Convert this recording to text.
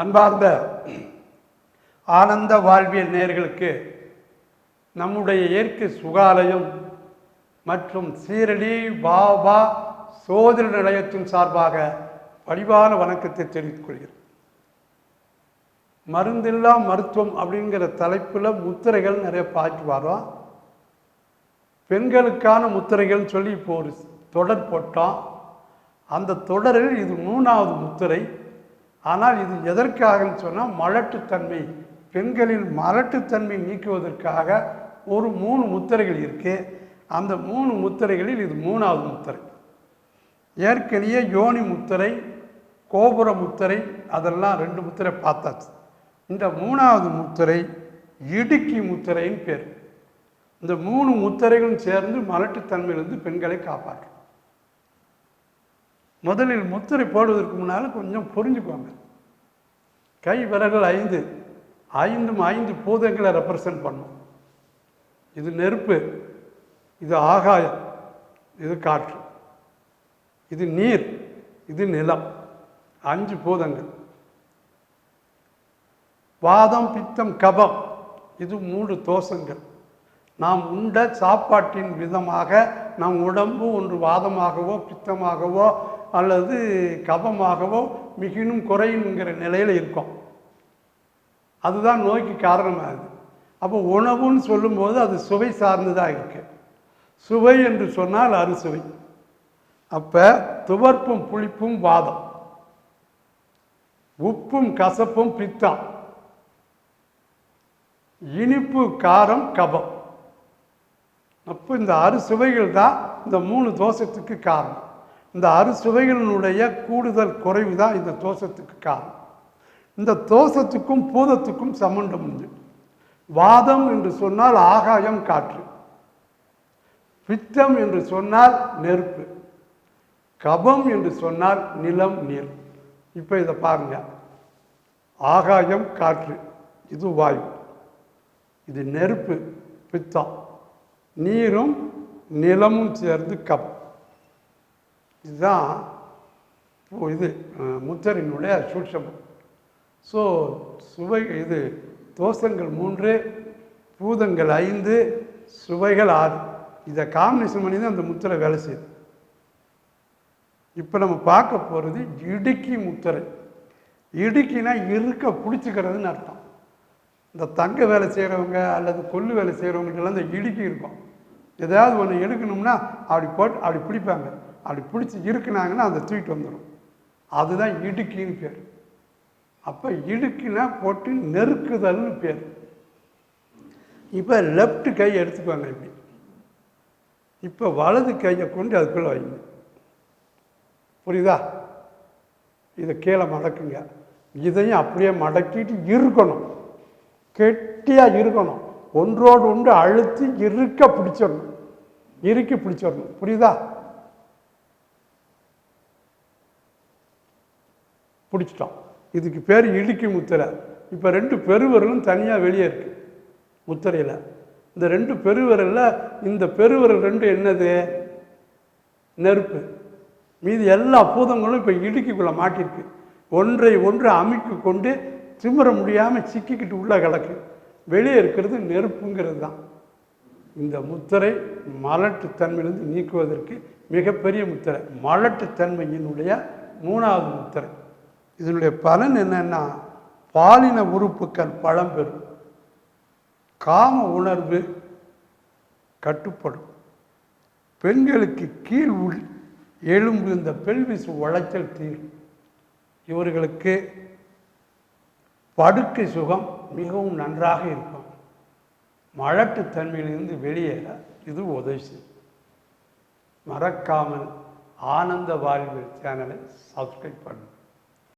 அன்பார்ந்த ஆனந்த வாழ்வியல் நேயர்களுக்கு நம்முடைய இயற்கை சுகாலயம் மற்றும் சீரடி பாபா சோதர நிலையத்தின் சார்பாக வடிவான வணக்கத்தை தெரிவித்துக் கொள்கிறேன். மருந்தில்லா மருத்துவம் அப்படிங்கிற தலைப்பில் முத்திரைகள் நிறைய பார்த்து வரோம் பெண்களுக்கான முத்திரைகள்னு சொல்லி இப்போ ஒரு தொடர் போட்டோம். அந்த தொடரில் இது மூணாவது முத்திரை. ஆனால் இது எதற்காகன்னு சொன்னால் மலட்டுத்தன்மை. பெண்களில் மலட்டுத்தன்மை நீக்குவதற்காக ஒரு மூணு முத்திரைகள் இருக்கு. அந்த மூணு முத்திரைகளில் இது மூணாவது முத்திரை. ஏற்கனவே யோனி முத்திரை கோபுர முத்திரை அதெல்லாம் ரெண்டு முத்திரை பார்த்தாச்சு. இந்த மூணாவது முத்திரை இடுக்கி முத்திரைன்னு பேர். இந்த மூணு முத்திரைகளும் சேர்ந்து மலட்டுத்தன்மையிலிருந்து பெண்களை காப்பாற்றும். முதலில் முத்திரை போடுவதற்கு முன்னால் கொஞ்சம் புரிஞ்சுக்கோங்க கை விரல்கள் ஐந்து. ஐந்தும் ஐந்து பூதங்களை ரெப்ரசன்ட் பண்ணும். இது நெருப்பு. இது ஆகாயம். இது காற்று. இது நீர். இது நிலம். அஞ்சு பூதங்கள். வாதம் பித்தம் கபம். இது மூன்று தோஷங்கள். நாம் உண்ட சாப்பாட்டின் விதமாக நம் உடம்பு ஒன்று வாதமாகவோ பித்தமாகவோ அல்லது கபமாகவோ மிகினும் குறையுங்கிற நிலையில் இருக்கும். அதுதான் நோய்க்கு காரணமாகுது. அப்போ உணவுன்னு சொல்லும்போது அது சுவை சார்ந்ததாக இருக்கு. சுவை என்று சொன்னால் அறுசுவை. அப்போ துவர்ப்பும் புளிப்பும் வாதம். உப்பும் கசப்பும் பித்தம். இனிப்பு காரம் கபம். அப்போ இந்த அறுசுவைகள் தான் இந்த மூணு தோஷத்துக்கு காரணம். இந்த அறுசுவைகளினுடைய கூடுதல் குறைவு தான் இந்த தோஷத்துக்கு காரணம். இந்த தோஷத்துக்கும் பூதத்துக்கும் சம்பந்தம் உண்டு. வாதம் என்று சொன்னால் ஆகாயம் காற்று. பித்தம் என்று சொன்னால் நெருப்பு. கபம் என்று சொன்னால் நிலம் நீர். இப்போ இதை பாருங்க. ஆகாயம் காற்று இது வாயு. இது நெருப்பு பித்தம். நீரும் நிலமும் சேர்ந்து கப் இதுதான் இது முத்தரினுடைய சூட்சமம். ஸோ சுவை இது தோஷங்கள் மூன்று பூதங்கள் ஐந்து சுவைகள் ஆறு. இதை காம்பினேஷன் பண்ணி தான் அந்த முத்திரை வேலை செய்யுது. இப்போ நம்ம பார்க்க போகிறது இடுக்கி முத்திரை. இடுக்கினா இருக்க பிடிச்சிக்கிறதுன்னு அர்த்தம். இந்த தங்க வேலை செய்கிறவங்க அல்லது கொள்ளு வேலை செய்கிறவங்களுக்கெல்லாம் இந்த இடுக்கி இருக்கும். ஏதாவது ஒன்று எடுக்கணும்னா அப்படி போட்டு அப்படி பிடிப்பாங்க. அப்படி பிடிச்சி இருக்குனாங்கன்னா அதை தூக்கிட்டு வந்துடும் அதுதான் இடுக்கின்னு பேர். அப்போ இடுக்கினா போட்டு நெருக்குதல்னு பேர். இப்போ லெஃப்ட் கை எடுத்துக்குவாங்க இப்படி. இப்போ வலது கையை கொண்டு அதுக்குள்ளே வைங்க. புரியுதா? இதை கீழே மடக்குங்க. இதையும் அப்படியே மடக்கிட்டு இருக்கணும். கெட்டியாக இருக்கணும். ஒன்றோடு ஒன்று அழுத்தி இருக்க பிடிச்சிடணும். இறுக்கி பிடிச்சிடணும். புரியுதா? பிடிச்சிட்டோம். இதுக்கு பேர் இடுக்கி முத்திரை. இப்போ ரெண்டு பெருவரலும் தனியாக வெளியே இருக்கு முத்திரையில். இந்த ரெண்டு பெருவரலில் இந்த பெருவரல் ரெண்டு என்னது? நெருப்பு. மீதி எல்லா பூதங்களும் இப்போ இடுக்கிக்குள்ளே மாட்டிருக்கு. ஒன்றை ஒன்று அமைக்கு கொண்டு திமிர முடியாமல் சிக்கிக்கிட்டு உள்ளே கிடக்கு. வெளியே இருக்கிறது நெருப்புங்கிறது தான் இந்த முத்திரை மலட்டுத்தன்மையிலிருந்து நீக்குவதற்கு மிகப்பெரிய முத்திரை. மலட்டுத்தன்மையினுடைய மூணாவது முத்திரை. இதனுடைய பலன் என்னன்னா பாலின உறுப்புகள் பழம் பெறும். காம உணர்வு கட்டுப்படும். பெண்களுக்கு கீழ் உள் எலும்பு இந்த பெல்விஸ் உளைச்சல் தீரும். இவர்களுக்கு படுக்கை சுகம் மிகவும் நன்றாக இருக்கும். மலட்டுத்தன்மையிலிருந்து வெளியேற இது உதவி செய்யும். மறக்காமல் ஆனந்த வாழ்வு சேனலை சப்ஸ்கிரைப் பண்ணுங்கள்